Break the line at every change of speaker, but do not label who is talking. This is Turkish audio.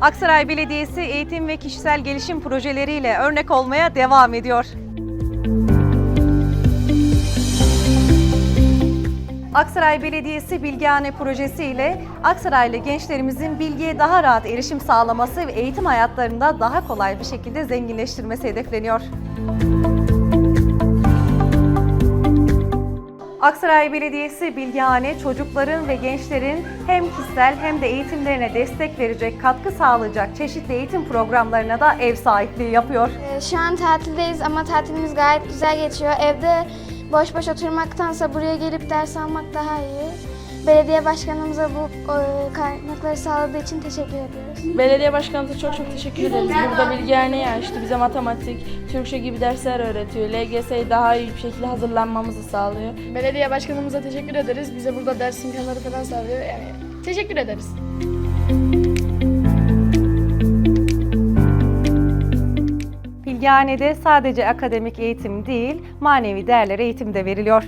Aksaray Belediyesi eğitim ve kişisel gelişim projeleriyle örnek olmaya devam ediyor. Aksaray Belediyesi Bilgihane Projesi ile Aksaraylı gençlerimizin bilgiye daha rahat erişim sağlaması ve eğitim hayatlarında daha kolay bir şekilde zenginleştirmesi hedefleniyor. Aksaray Belediyesi Bilgihane çocukların ve gençlerin hem kişisel hem de eğitimlerine destek verecek, katkı sağlayacak çeşitli eğitim programlarına da ev sahipliği yapıyor.
Ee, Şu an tatildeyiz ama tatilimiz gayet güzel geçiyor. Evde boş boş oturmaktansa buraya gelip ders almak daha iyi. Belediye başkanımıza bu e, kaynakları sağladığı için teşekkür ediyoruz.
Belediye başkanımıza çok çok teşekkür ederiz. Burada bilgihaneyi açtı. Bize matematik, Türkçe gibi dersler öğretiyor. LGS'ye daha iyi bir şekilde hazırlanmamızı sağlıyor.
Belediye başkanımıza teşekkür ederiz. Bize burada ders imkanları falan sağlıyor. Yani teşekkür ederiz.
Bilgihane'de sadece akademik eğitim değil, manevi değerler eğitim de veriliyor.